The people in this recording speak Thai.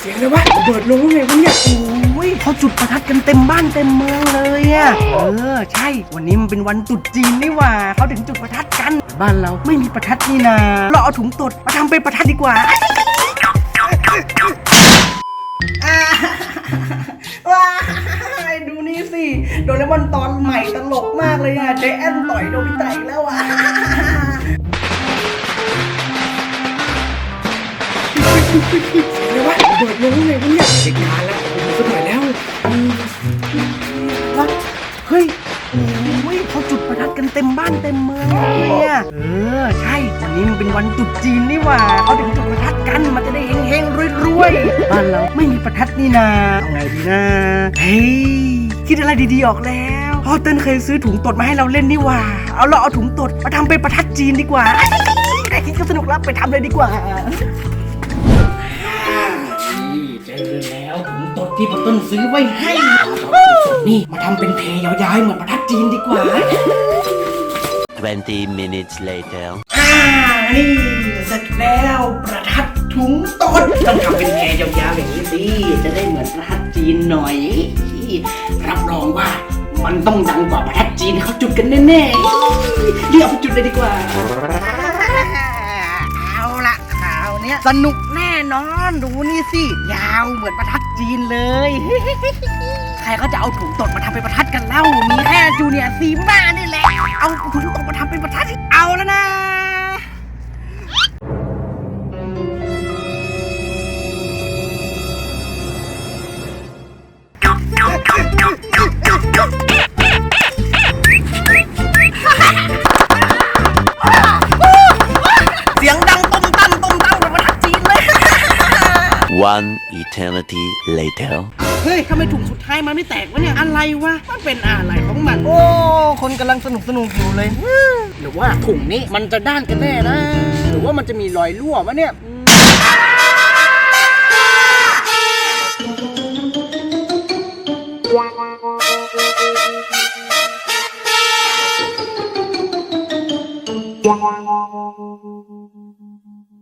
เสียงอะไรวะระเบิดลงไงวะเนี่ยโอ้ยเขาจุดประทัดกันเต็มบ้านเต็มเมืองเลยอะเออใช่ วันนี้มันเป็นวันตรุษจีนนี่หว่าเขาถึงจุดประทัดกัน บ้านเราไม่มีประทัดนี่นาเราเอาถุงตดมาทำเป็นประทัดดีกว่าว้ายดูนี่สิโดเรมอนตอนใหม่ตลกมากเลยอะเจแอนต่อยโดบิตะอีกแล้วอะเอะไรวะระเบิดลงไงวะเนี่ยเด็กงานล้วผมสักหน่อยแล้วเฮ้ยโอ้ยเขาจุดประทัดกันเต็มบ้านเต็มเมืองเลยอะเออใช่วันนี้มันเป็นวันตรุษจีนนี่หว่าเขาถึงจุดประทัดกันมันจะได้เฮงเฮงรวยรวยๆบ้านเราไม่มีประทัดนี่นาเอาไงดีนะเฮ้ยคิดอะไรดีๆออกแล้วพ่อเติ้ลเคยซื้อถุงตดมาให้เราเล่นนี่หว่า เอาเราเอาถุงตดมาทำเป็นประทัดจีนดีกว่าแค่คิดก็สนุกแล้วไปทำเลยดีกว่า ที่พ่อต้นซื้อไว้ให้ นี่มาทำเป็นเพลยาวๆเหมือนประทัดจีนดีกว่า 20 minutes later. อ่า นี่เสร็จแล้วประทัดถุงตดต้องทำเป็นแพรยาวๆอย่างนี้สิจะได้เหมือนประทัดจีนหน่อย รับรองว่ามันต้องดังกว่าประทัดจีนที่เขาจุดกันแน่ๆเรียกเอาไปจุดเลยดีกว่าเอาละข่าวเนี้สนุกแน่นอนดูนี่สิ ยาวเหมือนประทัดจีนเลย ใครเขาจะเอาถุงตดมาทำเป็นประทัดกันเล่ามีแค่จูเนียร์ซีมานี่แหละเอาถุงตดมาทำเป็นประทัดเอาแล้วนะ One eternity later. เฮ้ยทำไมถุงสุดท้ายมันไม่แตกวะเนี่ย อะไรวะ มันเป็นอะไรของมัน โอ้ คนกำลังสนุกสนุกอยู่เลย หรือว่าถุงนี้มันจะด้านกันแน่นะ หรือว่ามันจะมีรอยรั่ววะเนี่ยเ